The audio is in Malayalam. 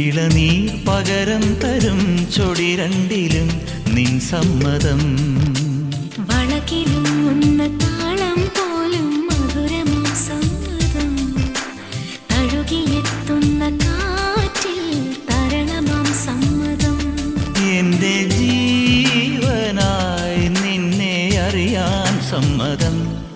ഇളനീർ പകരം തരും ചൊടി രണ്ടിലും നിൻ സമ്മതം. വളകിലും പോലും കാറ്റിൽ സമ്മതം. ജീവനായി നിന്നെ അറിയാൻ സമ്മതം.